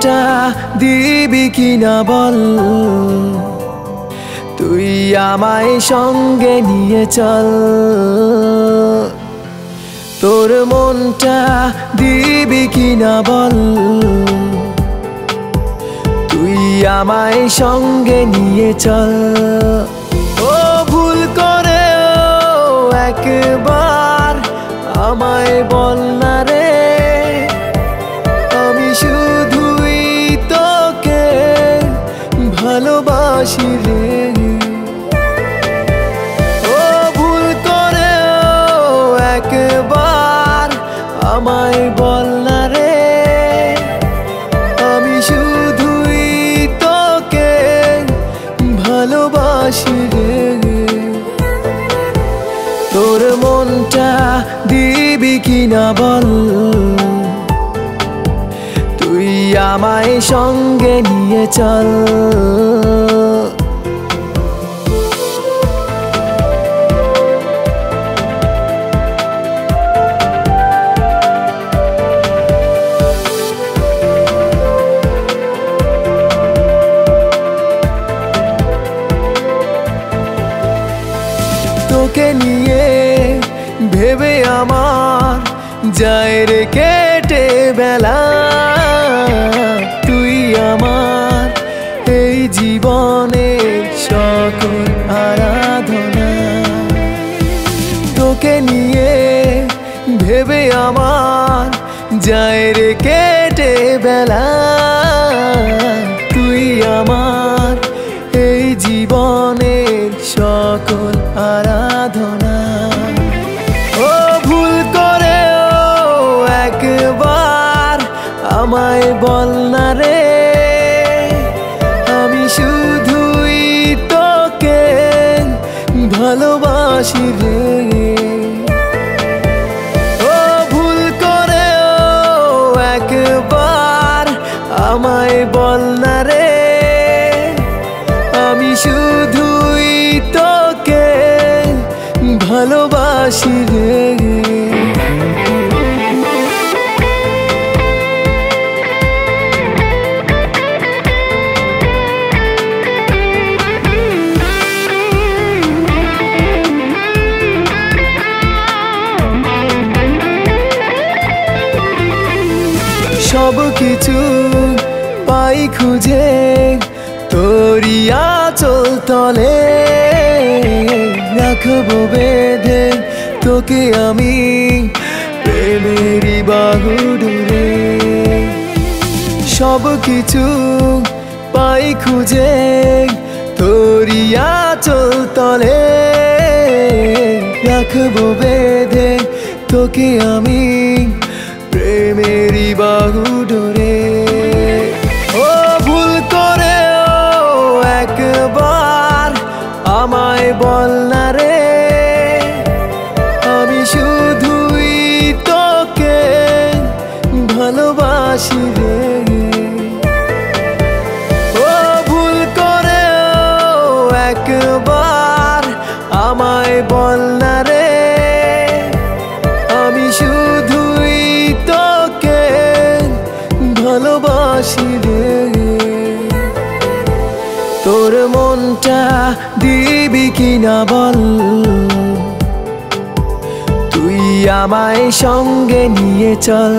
মনটা দিবি কিনা বল? তুই আমায় সঙ্গে নিয়ে চল। তোর মনটা দিবি কিনা বল? তুই আমায় সঙ্গে নিয়ে চল। আমায় বল না রে। আমি শুধুই তোকে ভালোবাসি রে। তোর মনটা দিবি কিনা বল। তুই আমায় সঙ্গে নিয়ে চল। তোকে নিয়ে ভেবে আমার যায় রে কেটে বেলা। তুই আমার এই জীবনে সকল আরাধনা। তোকে নিয়ে ভেবে আমার যায় রে কেটে বেলা। বল না রে। আমি শুধুই তোকে ভালোবাসি রে। কিছু পাই খুঁজে তোরিয়া চল তলে রাখব বেঁধে। তোকে আমি প্রেমেরই বাহু ডুরে সব কিছু পাই খুঁজে তোরিয়া চল তলে রাখব বেঁধে। তোকে আমি প্রেমেরই বাহু ডোরে আমায় বল না রে তোর মনটা দিবি কিনা বল? তুই আমায় সঙ্গে নিয়ে চল।